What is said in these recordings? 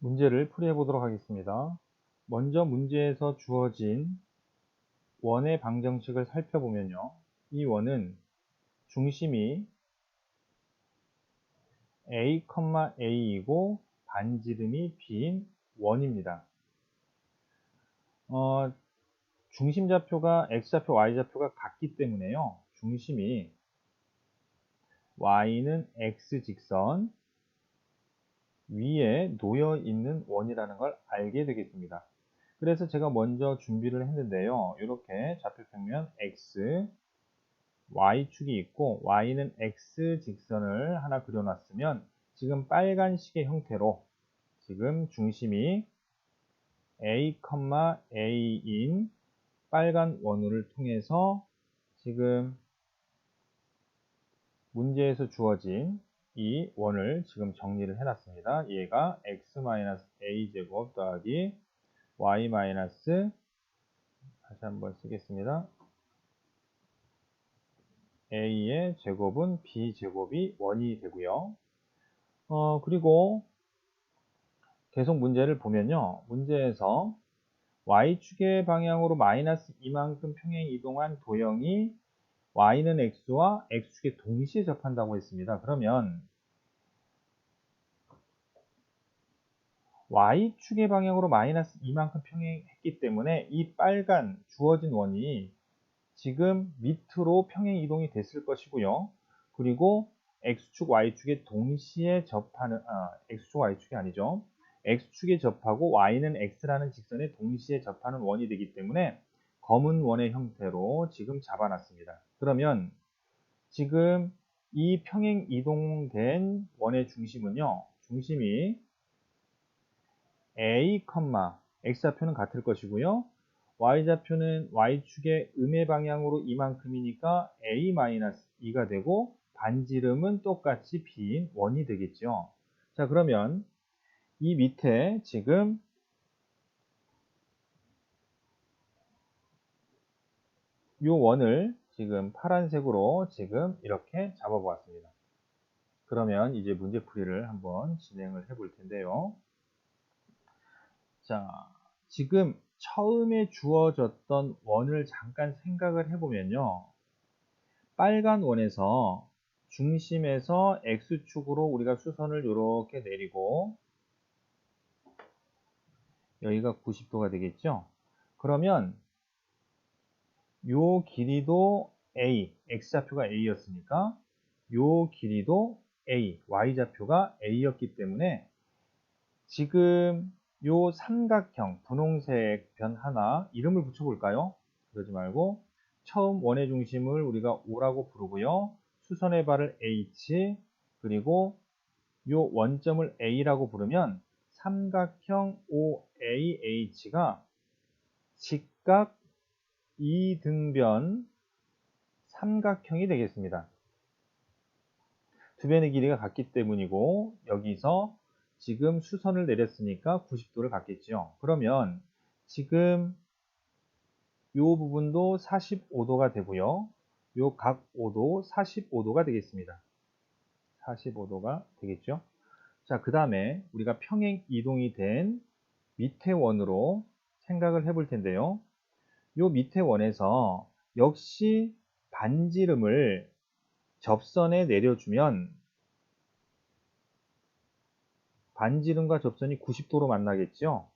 문제를 풀이해 보도록 하겠습니다. 먼저 문제에서 주어진 원의 방정식을 살펴보면요. 이 원은 중심이 a, a이고 반지름이 b인 원입니다. 어, 중심좌표가 x좌표, y좌표가 같기 때문에요. 중심이 y는 x 직선, 위에 놓여 있는 원이라는 걸 알게 되겠습니다. 그래서 제가 먼저 준비를 했는데요. 이렇게 좌표평면 x, y축이 있고 y는 x 직선을 하나 그려놨으면 지금 빨간식의 형태로 지금 중심이 a, a인 빨간 원우를 통해서 지금 문제에서 주어진 이 원을 지금 정리를 해놨습니다. 얘가 x-a제곱 더하기 y- 다시 한번 쓰겠습니다. a의 제곱은 b제곱이 원이 되고요. 어, 그리고 계속 문제를 보면요. 문제에서 y축의 방향으로 마이너스 이만큼 평행 이동한 도형이 y는 x와 x축에 동시에 접한다고 했습니다. 그러면 y축의 방향으로 마이너스 이만큼 평행했기 때문에 이 빨간 주어진 원이 지금 밑으로 평행 이동이 됐을 것이고요. 그리고 x축, y축에 동시에 접하는, 아, x축, y축이 아니죠. x축에 접하고 y는 x라는 직선에 동시에 접하는 원이 되기 때문에 검은 원의 형태로 지금 잡아놨습니다. 그러면 지금 이 평행 이동된 원의 중심은요. 중심이 a, x좌표는 같을 것이고요. y좌표는 y축의 음의 방향으로 이만큼이니까 a-2가 되고 반지름은 똑같이 b인 원이 되겠죠. 자 그러면 이 밑에 지금 이 원을 지금 파란색으로 지금 이렇게 잡아보았습니다. 그러면 이제 문제풀이를 한번 진행을 해 볼 텐데요. 자, 지금 처음에 주어졌던 원을 잠깐 생각을 해보면요. 빨간 원에서 중심에서 X축으로 우리가 수선을 이렇게 내리고 여기가 90도가 되겠죠. 그러면 요 길이도 A, X좌표가 A였으니까 요 길이도 A, Y좌표가 A였기 때문에 지금 요 삼각형 분홍색 변 하나 이름을 붙여볼까요? 그러지 말고 처음 원의 중심을 우리가 O라고 부르고요. 수선의 발을 H 그리고 요 원점을 A라고 부르면 삼각형 OAH가 직각 이등변 삼각형이 되겠습니다. 두 변의 길이가 같기 때문이고 여기서 지금 수선을 내렸으니까 90도를 갖겠죠. 그러면 지금 이 부분도 45도가 되고요. 요 각오도 45도가 되겠습니다. 45도가 되겠죠. 자, 그 다음에 우리가 평행 이동이 된 밑에 원으로 생각을 해볼 텐데요. 요 밑에 원에서 역시 반지름을 접선에 내려주면 반지름과 접선이 90도로 만나겠죠.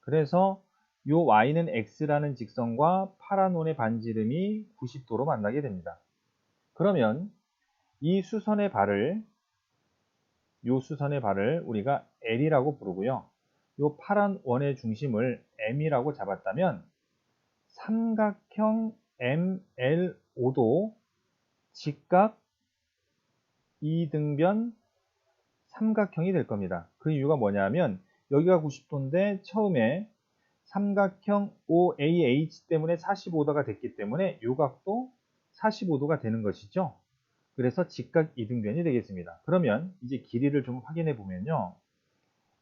그래서 요 y는 x라는 직선과 파란 원의 반지름이 90도로 만나게 됩니다. 그러면 이 수선의 발을 요 수선의 발을 우리가 L이라고 부르고요. 요 파란 원의 중심을 M이라고 잡았다면 삼각형 MLO도 직각 이등변 삼각형이 될 겁니다. 그 이유가 뭐냐면 여기가 90도인데 처음에 삼각형 OAH 때문에 45도가 됐기 때문에 이 각도 45도가 되는 것이죠. 그래서 직각 이등변이 되겠습니다. 그러면 이제 길이를 좀 확인해 보면요.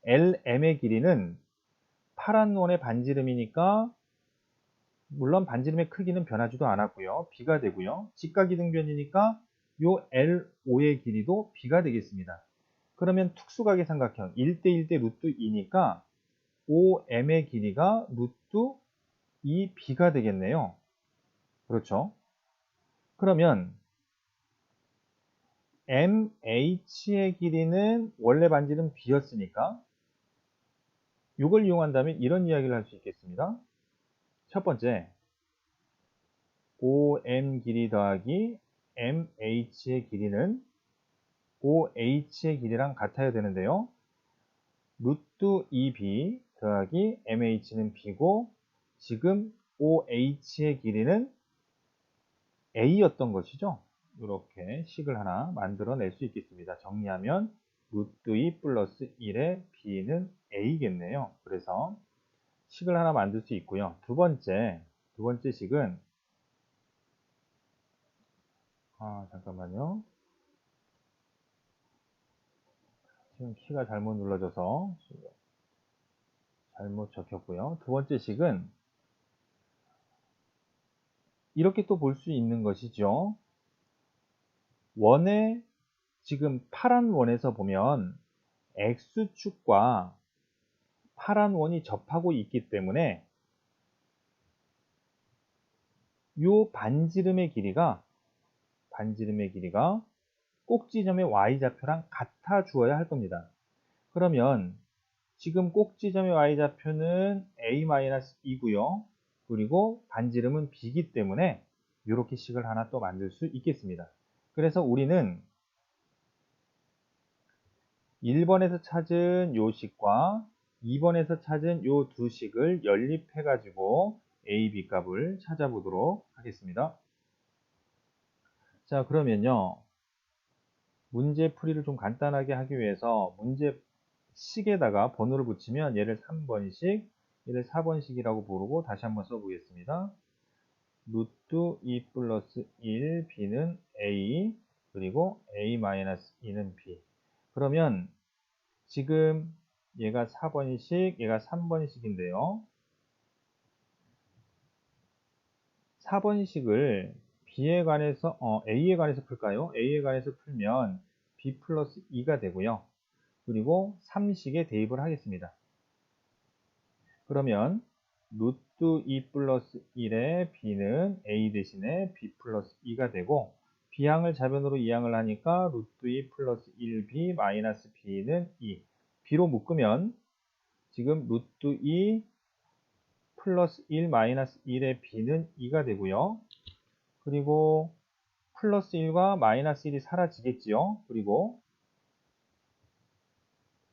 LM의 길이는 파란 원의 반지름이니까 물론 반지름의 크기는 변하지도 않았고요. B가 되고요. 직각 이 등변이니까 요 L5의 길이도 B가 되겠습니다. 그러면 특수각의 삼각형 1대1 대 루트 2니까 OM의 길이가 루트 2B가 되겠네요. 그렇죠? 그러면 MH의 길이는 원래 반지름 B였으니까 이걸 이용한다면 이런 이야기를 할 수 있겠습니다. 첫 번째, OM 길이 더하기 MH의 길이는 OH의 길이랑 같아야 되는데요. 루트 2B 더하기 MH는 B고 지금 OH의 길이는 A였던 것이죠. 이렇게 식을 하나 만들어낼 수 있겠습니다. 정리하면 루트 2 플러스 1의 B는 A겠네요. 그래서 식을 하나 만들 수 있고요. 두 번째, 두 번째 식은 아, 잠깐만요. 지금 키가 잘못 눌러져서 잘못 적혔고요. 두 번째 식은 이렇게 또 볼 수 있는 것이죠. 원의 지금 파란 원에서 보면 X축과 파란 원이 접하고 있기 때문에 이 반지름의 길이가 반지름의 길이가 꼭지점의 y좌표랑 같아 주어야 할 겁니다. 그러면 지금 꼭지점의 y좌표는 a-2고요. 그리고 반지름은 b이기 때문에 이렇게 식을 하나 또 만들 수 있겠습니다. 그래서 우리는 1번에서 찾은 요 식과 2번에서 찾은 요 두 식을 연립해 가지고 a, b 값을 찾아보도록 하겠습니다. 자 그러면요. 문제 풀이를 좀 간단하게 하기 위해서 문제 식에다가 번호를 붙이면 얘를 3번식 얘를 4번식이라고 부르고 다시 한번 써보겠습니다. 루트 2 플러스 1 b는 a 그리고 a 마이너스 2는 b. 그러면 지금 얘가 4번식 얘가 3번식인데요 4번식을 B에 관해서 어, A에 관해서 풀까요? A에 관해서 풀면 B 플러스 2가 되고요. 그리고 3식에 대입을 하겠습니다. 그러면 루트 2 플러스 1의 B는 A 대신에 B 플러스 2가 되고 B항을 자변으로 이항을 하니까 루트 2 플러스 1B 마이너스 B는 2 B로 묶으면 지금 루트 2 플러스 1 마이너스 1의 B는 2가 되고요. 그리고 플러스 1과 마이너스 1이 사라지겠지요. 그리고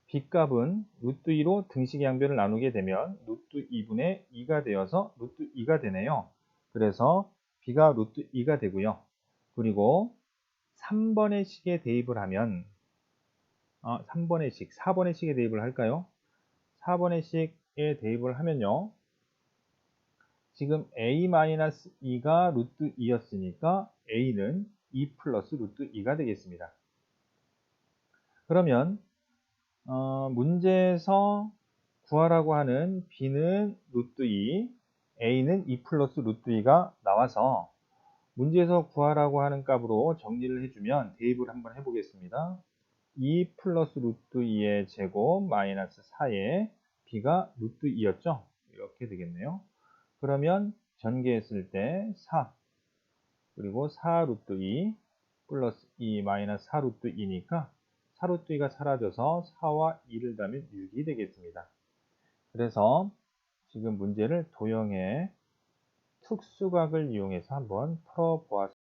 B값은 루트 2로 등식 양변을 나누게 되면 루트 2분의 2가 되어서 루트 2가 되네요. 그래서 B가 루트 2가 되고요. 그리고 3번의 식에 대입을 하면 아, 3번의 식, 4번의 식에 대입을 할까요? 4번의 식에 대입을 하면요. 지금 a-2가 루트 2였으니까 a는 2 플러스 루트 2가 되겠습니다. 그러면 어, 문제에서 구하라고 하는 b는 루트 2, a는 2 플러스 루트 2가 나와서 문제에서 구하라고 하는 값으로 정리를 해주면 대입을 한번 해보겠습니다. 2 플러스 루트 2의 제곱 마이너스 4의 b가 루트 2였죠? 이렇게 되겠네요. 그러면 전개했을 때 4, 그리고 4 루트 2 플러스 2 마이너스 4 루트 2니까 4 루트 2가 사라져서 4와 2를 더하면 6이 되겠습니다. 그래서 지금 문제를 도형의 특수각을 이용해서 한번 풀어보았습니다.